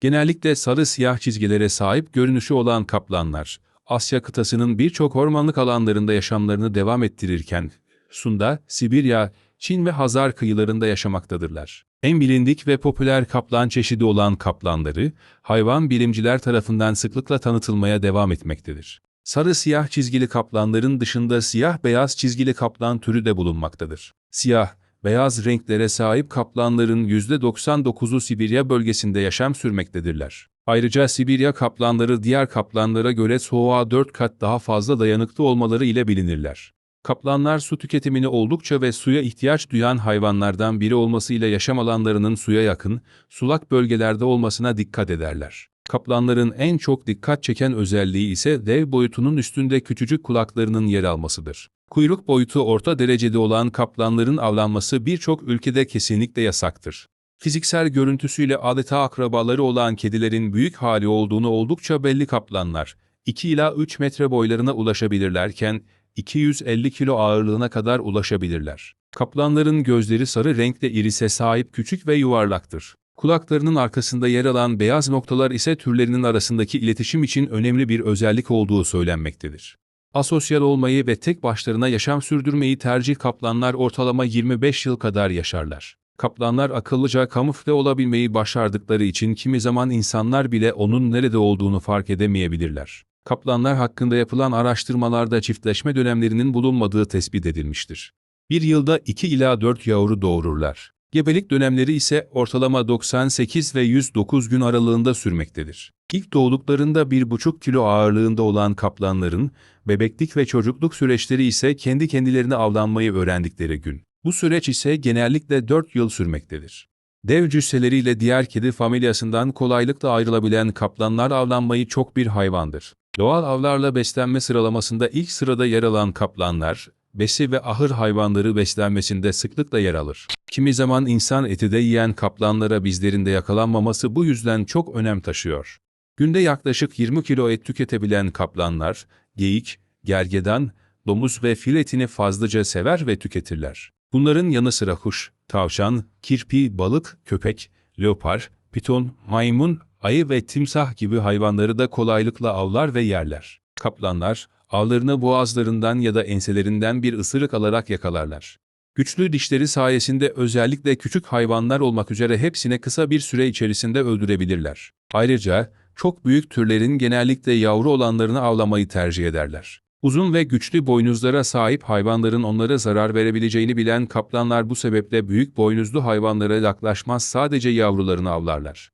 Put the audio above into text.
Genellikle sarı siyah çizgilere sahip görünüşü olan kaplanlar, Asya kıtasının birçok ormanlık alanlarında yaşamlarını devam ettirirken, Sunda, Sibirya, Çin ve Hazar kıyılarında yaşamaktadırlar. En bilindik ve popüler kaplan çeşidi olan kaplanları, hayvan bilimciler tarafından sıklıkla tanıtılmaya devam etmektedir. Sarı siyah çizgili kaplanların dışında siyah beyaz çizgili kaplan türü de bulunmaktadır. Siyah, beyaz renklere sahip kaplanların %99'u Sibirya bölgesinde yaşam sürmektedirler. Ayrıca Sibirya kaplanları diğer kaplanlara göre soğuğa 4 kat daha fazla dayanıklı olmaları ile bilinirler. Kaplanlar su tüketimini oldukça ve suya ihtiyaç duyan hayvanlardan biri olmasıyla yaşam alanlarının suya yakın, sulak bölgelerde olmasına dikkat ederler. Kaplanların en çok dikkat çeken özelliği ise dev boyutunun üstünde küçücük kulaklarının yer almasıdır. Kuyruk boyutu orta derecede olan kaplanların avlanması birçok ülkede kesinlikle yasaktır. Fiziksel görüntüsüyle adeta akrabaları olan kedilerin büyük hali olduğunu oldukça belli kaplanlar, 2 ila 3 metre boylarına ulaşabilirlerken, 250 kilo ağırlığına kadar ulaşabilirler. Kaplanların gözleri sarı renkte irise sahip küçük ve yuvarlaktır. Kulaklarının arkasında yer alan beyaz noktalar ise türlerinin arasındaki iletişim için önemli bir özellik olduğu söylenmektedir. Asosyal olmayı ve tek başlarına yaşam sürdürmeyi tercih kaplanlar ortalama 25 yıl kadar yaşarlar. Kaplanlar akıllıca kamufle olabilmeyi başardıkları için kimi zaman insanlar bile onun nerede olduğunu fark edemeyebilirler. Kaplanlar hakkında yapılan araştırmalarda çiftleşme dönemlerinin bulunmadığı tespit edilmiştir. Bir yılda 2 ila 4 yavru doğururlar. Gebelik dönemleri ise ortalama 98 ve 109 gün aralığında sürmektedir. İlk doğduklarında 1,5 kilo ağırlığında olan kaplanların, bebeklik ve çocukluk süreçleri ise kendi kendilerine avlanmayı öğrendikleri gün. Bu süreç ise genellikle 4 yıl sürmektedir. Dev cüsseleriyle diğer kedi familyasından kolaylıkla ayrılabilen kaplanlar avlanmayı çok bir hayvandır. Doğal avlarla beslenme sıralamasında ilk sırada yer alan kaplanlar, besi ve ahır hayvanları beslenmesinde sıklıkla yer alır. Kimi zaman insan eti de yiyen kaplanlara bizlerinde yakalanmaması bu yüzden çok önem taşıyor. Günde yaklaşık 20 kilo et tüketebilen kaplanlar, geyik, gergedan, domuz ve fil etini fazlaca sever ve tüketirler. Bunların yanı sıra kuş, tavşan, kirpi, balık, köpek, leopar, piton, maymun, ayı ve timsah gibi hayvanları da kolaylıkla avlar ve yerler. Kaplanlar, avlarını boğazlarından ya da enselerinden bir ısırık alarak yakalarlar. Güçlü dişleri sayesinde özellikle küçük hayvanlar olmak üzere hepsine kısa bir süre içerisinde öldürebilirler. Ayrıca, çok büyük türlerin genellikle yavru olanlarını avlamayı tercih ederler. Uzun ve güçlü boynuzlara sahip hayvanların onlara zarar verebileceğini bilen kaplanlar bu sebeple büyük boynuzlu hayvanlara yaklaşmaz sadece yavrularını avlarlar.